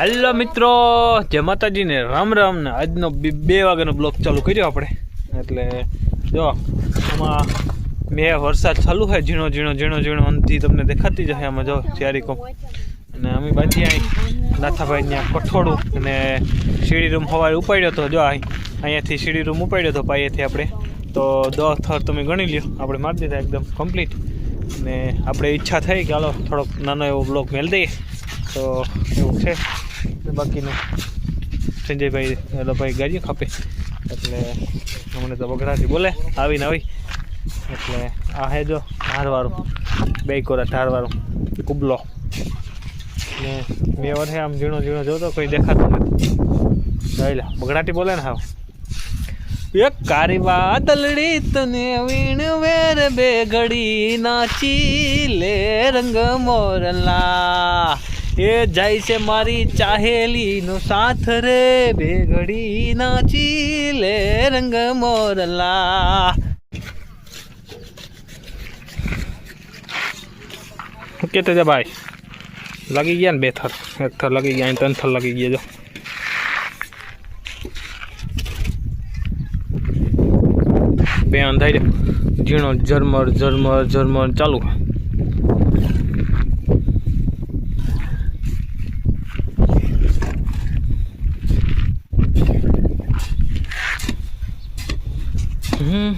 Hello મિત્રો, જય માતાજીને રામ રામ ને આજનો બે વાગ્યાનો બ્લોક ચાલુ કર્યો આપણે. એટલે જો, આમાં મેં વરસાદ ચાલુ છે ઝીણો ઝીણો ઝીણો ઝીણો અંતથી તમને દેખાતી જ હોય આમાં જો ચારી કોમ. અને અમે બાજી અહીં નાથાભાઈ ત્યાં કઠોળું અને સીડી રૂમ હવારે ઉપાડ્યો હતો, જો અહીં, અહીંયાથી સીડી રૂમ ઉપાડ્યો હતો પાયેથી આપણે. તો દસ થર તમે ગણી લ્યો, આપણે મારી દીધા એકદમ કમ્પ્લીટ અને આપણે ઈચ્છા થઈ કે હાલો, થોડોક નાનો એવો બ્લોક મેળ દઈએ. તો એવું છે. બાકીનું સંજયભાઈ એલો ભાઈ ગાડીઓ ખપે. એટલે અમને તો બગડાથી બોલે, આવીને આવી. એટલે આ હે જો ધારવાળું બે કોરા ધારવાળું કુબલો. ને બે વર્ષે આમ ઝીણો ઝીણો જોતો, કોઈ દેખાતું નથી. જોઈ લે બગડાટી બોલે ને હાવ. એક કારી વાદળડી તને વીણ વેર બે ઘડી નાચી લે રંગ મોરલા. એ જાય છે મારી ચાહેલી નો સાથ રે, બે ઘડી નાચી લે રંગ મોરલા. કે તે ભાઈ. લાગી ગયા ને બે થર. એક થર લાગી ગયા ત્રણ થર લાગી ગયા, જો. બે અંધાઈ ઝીણો, ઝરમર ઝરમર ઝરમર, ચાલુ.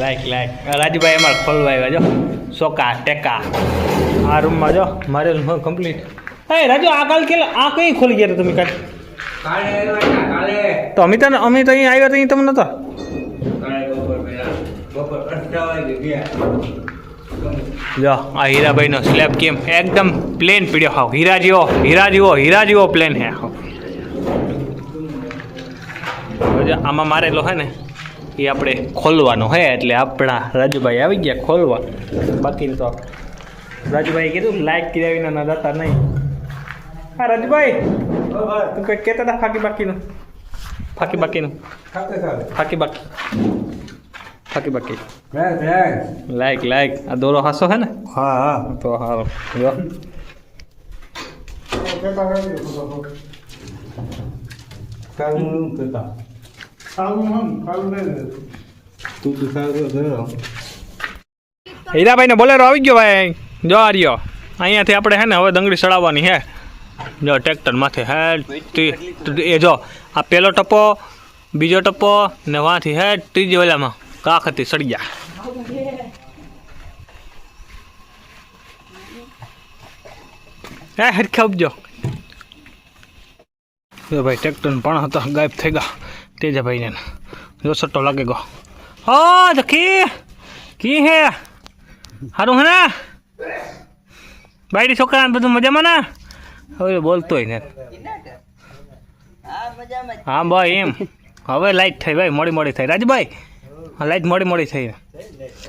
Like like. રાજુભાઈ અમારે ખોલવા આવ્યા જો. સોકા ટેકા. આ રૂમમાં જો મારે કમ્પ્લીટ હે રાજુ આ કાલ કે આ કઈ ખોલી ગયા તમે કાલ? કાલે કાલે. તો અમે તો અમે તો અહીંયા આવ્યા તો અહીં તમને નતા? કાલે જો આ હીરાભાઈનો સ્લેબ કેમ એકદમ પ્લેન પીડ્યો. હાવ હીરા જેવો હીરા જેવો હીરા જેવો પ્લેન હે આમાં મારેલો હે ને એ આપણે ખોલવાનો હે, એટલે આપણા રાજુભાઈ આવી ગયા ખોલવા. બાકી તો રાજુભાઈ કીધું લાઈક કર્યા વિના ના જતા નહીં. હા, રાજુભાઈ, તું કંઈક કહેતા હતા ફાકી બાકીનું? ફાકી બાકીનું? ફાકી બાકી. ફાકી બાકી. લાઈક લાઈક આ દોરો હાસો હે ને? હા હા તો હારો. જો. કાલનું કરતા કરો હીરાભાઈને બોલેરો આવી ગયો ભાઈ. જો આ રહ્યો. અહીંયાથી આપણે હે ને હવે દંગડી ચડાવવાની હે. જો ટ્રેક્ટર માથે હે. એ જો, આ પેલો ટપ્પો, બીજો ટપ્પો ને વાંથી હે, ત્રીજી ઓલામાં હતી સડી ગયા. હે, હરખે ઉપજો. ભાઈ ટ્રેક્ટર પણ હતો, ગાયબ થઈ ગયા. તેજાભાઈને જો સટ્ટો લાગે ગો હા જખી કી હે સારું હે ને બાયડી છોકરાને બધું મજામાં ને હવે બોલતોય ને હા ભાઈ એમ હવે લાઈટ થઈ ભાઈ મોડી મોડી થઈ રાજભાઈ લાઈટ મોડી મોડી થઈ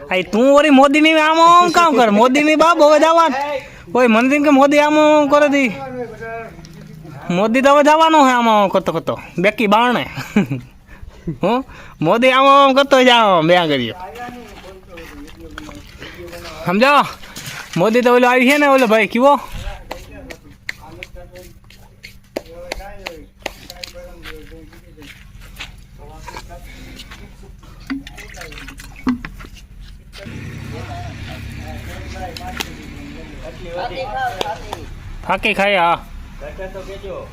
આ તું વળી મોદીની આમ આમ કામ કર મોદીની બાપ હવે જવાન કોઈ મંદિર કે મોદી આમ આમ કરે દી મોદી તો હવે જવાનો હે આમાં કરતો કરતો. બેકી બારણે. હું? મોદી આમાં કરતો જાવ બે કરીએ સમજાવો મોદી તો ઓલો આવી છે ને, ઓલો ભાઈ, કીવો? ફાકી ખાઈ, હા.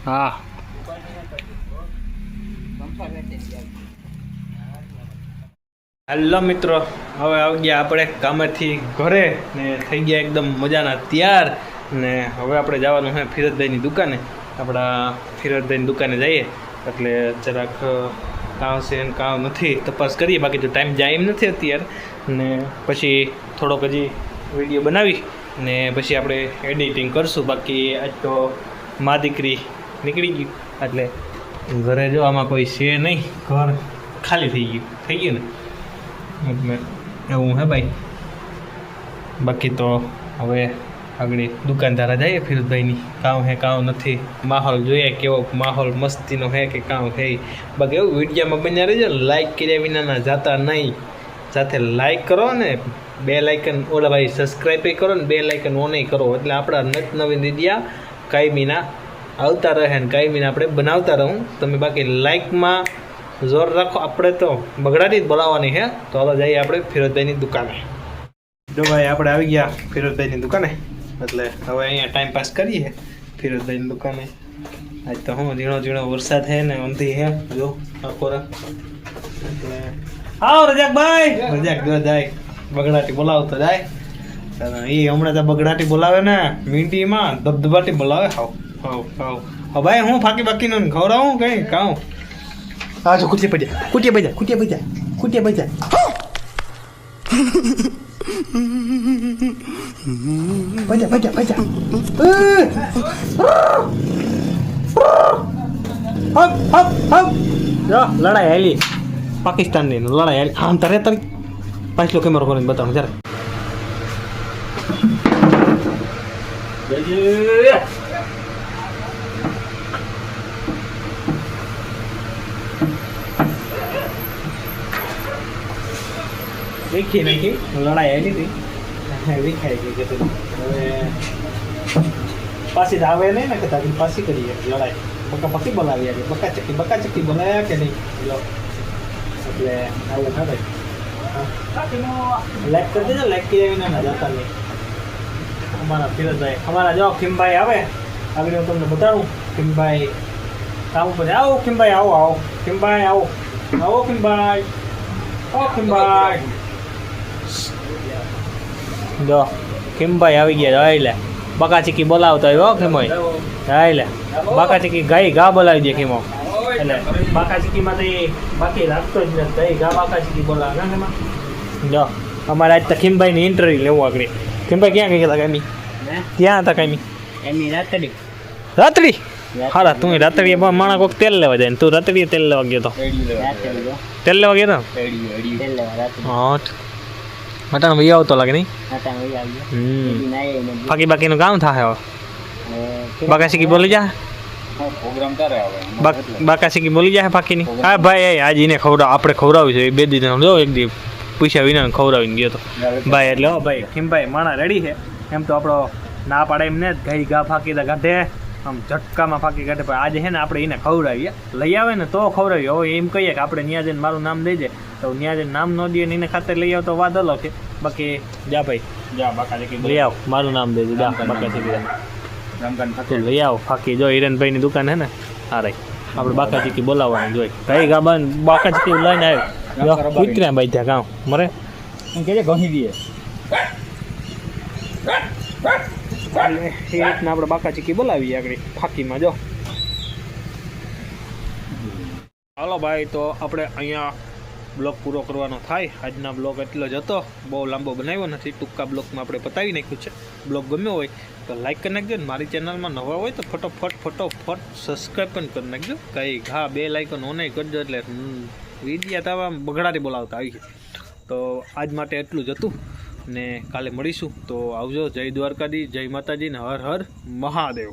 હા. હેલો મિત્રો હવે આવી ગયા આપણે કામેથી ઘરે ને થઈ ગયા એકદમ મજાના તૈયાર ને હવે આપણે જવાનું છે ફિરતભાઈની દુકાને. આપણા ફિરતભાઈની દુકાને જઈએ એટલે જરાક કાં છે ને કામ નથી તપાસ કરીએ બાકી તો ટાઈમ જાય એમ નથી અત્યારે. ને પછી થોડોક હજી વીડિયો બનાવી ને પછી આપણે એડિટિંગ કરશું. બાકી આજ તો મા દીકરી નીકળી ગયું. એટલે ઘરે જો આમાં કોઈ છે નહીં, ઘર ખાલી થઈ ગયું થઈ ગયું ને? એટલે એવું હે ભાઈ. બાકી તો હવે આગળ દુકાનદારા જઈએ ફિરોજભાઈની. કામ હે કામ નથી. માહોલ જોઈએ કેવો માહોલ મસ્તીનો હે કે કામ હે. બાકી એવું વિડીયોમાં બન્યા રહેજો. લાઈક કર્યા વિનાના જાતા નહીં. સાથે લાઈક કરો ને. બે લાઇકન ઓલા ભાઈ સબસ્ક્રાઈબ કરો ને. બે લાઇકન ઓને કરો. એટલે આપણા નત નવીન વિડીયા કાયમીના આવતા રહે ને કાયમીના આપણે બનાવતા રહું. તમે બાકી લાઇકમાં જોર રાખો. આપણે તો બગડાટી જ બોલાવવાની હે. તો હવે જઈએ આપણે ફિરોજભાઈની દુકાને. જો ભાઈ આપણે આવી ગયા ફિરોજભાઈની દુકાને. એટલે હવે અહીંયા ટાઈમ પાસ કરીએ ફિરોજભાઈની દુકાને. આજ તો હું ઝીણો ઝીણો વરસાદ છે ને અંધી હે. જો આખો. એટલે આવો રજાકભાઈ. રજાક જો જાય. બગડાટી બોલાવતો જાય. એ હમણાં તો બગડાટી બોલાવે ને મીંટીમાં ધબધબાટી બોલાવે. હાવ હાવ હાવ. હા ભાઈ હું ફાકી બાકીનું ખવડાવું કઈ? કાઉ આ જો કુટિયા પડ્યા કુટિયા પજા કુટિયા પજા કુટિયા પજા પજા પજા પજા હપ હપ હપ. લડાઈ હાલી. પાકિસ્તાનની લડાઈ હાલી. આમ તારે તરી પાછલો કેમેરો કરીને બતાવું જરા. દેખી નાખી લડાઈ આવી હતી. વિખાઈ ગઈ કે હવે પાછી આવે નહીં ને કે તારી પાછી કરીએ લડાઈ. બકા પકી બોલાવી આવી બકા ચક્કી બકા ચક્કી બોલાયા કે નહીં? લો. એટલે આવું થાય. ભાઈ લાઈક કરી દેજો લાઈક કરી આવીને ના જતા નહીં અમારા ફિરોજભાઈ અમારા જો ખીમભાઈ આવે આગળ હું તમને બતાડું. ખીમભાઈ કામ ઉપર આવો ખીમભાઈ, આવો આવો. ખીમભાઈ, આવો. આવો ખીમભાઈ. આવો ખીમભાઈ. જો, ખીમભાઈ આવી ગયા જોઈ લે. બકા ચીકી બોલાવતો આવ્યો ખીમોય. જોઈ લે. બાકા ચીકી ગાય ગા બોલાવી દે ખીમો. એટલે બાકા ચીકીમાં તો એ બાકી રાખતો જ નથી. ગા બાકા ચીકી બોલાવે, ના ખીમા? જો, અમારે આજ તો ખીમભાઈની ઇન્ટરવ્યુ લેવું આગળ. ખીમભાઈ ક્યાં ગઈ ગયા કામી ત્યાં હતા કઈ એમની રાતડી રાત્રી? હારા તું રાત્રિએ માણા કોક તેલ લેવા જાય તું રાત્રિએ તેલ લેવા ગયો તો. તેલ લેવા ગયો તો? હા મટાણ ભાઈ આવતો લાગે નહીં? બાકી બાકીનું કામ થાય હવે? બાકા શીખી બોલી જા. બાકા શીખી બોલી જાય બાકીની હા ભાઈ એ આજ એને ખવડાવ આપણે ખવડાવ્યું છે. એ બે દિવસ જો એક દી પૂછ્યા વિના ખવડાવીને ગયો તો. ભાઈ એટલે હો ભાઈ ખીમભાઈ માણા રેડી છે? એમ તો આપણો ના પાડે એમ ને જ ગાઈ ગા ફાકી દે કાઢે આમ ઝટકામાં ફાકી કાઢે. પણ આજે છે ને આપણે એને ખવડાવીએ. લઈ આવે ને તો ખવડાવીએ. હવે એમ કહીએ કે આપણે ત્યાં જઈને મારું નામ દઈ દે તો ત્યાં જઈને નામ ન દઈએ ને એને ખાતર લઈ આવ તો વાત અલગ છે. બાકી જા ભાઈ. જા બાકા લઈ આવ મારું નામ દઈ દે જા બાકા તું લઈ આવ. ફાકી જો હિરેનભાઈની દુકાન હે ને. હા રાઈ આપણે બાકા ચીકી બોલાવવાની જોઈ ભાઈ ગાબા બાકા લઈને આવ્યો. ભાઈ ત્યાં ગામ મરે? કે ઘણી દઈએ. એટલે એ રીતના આપણે બાકા ચીકી બોલાવીએ આગળ. ફાકીમાં જો. હાલો ભાઈ, તો આપણે અહીંયા બ્લોગ પૂરો કરવાનો થાય. આજના બ્લોગ એટલો જ હતો. બહુ લાંબો બનાવ્યો નથી. ટૂંકા બ્લોગમાં આપણે પતાવી નાખ્યું છે. બ્લોગ ગમ્યો હોય તો લાઇક કરી નાખજો ને મારી ચેનલમાં નવા હોય તો ફટોફટ ફટોફટ સબસ્ક્રાઈબ પણ કરી નાખજો. કંઈ હા બે લાઇકન ઓને કરજો એટલે વિદ્યા તો આવા બોલાવતા આવી તો આજ માટે એટલું જ હતું. ને કાલે મળીશું. તો આવજો. જય દ્વારકાધી જય માતાજી ને હર હર મહાદેવ.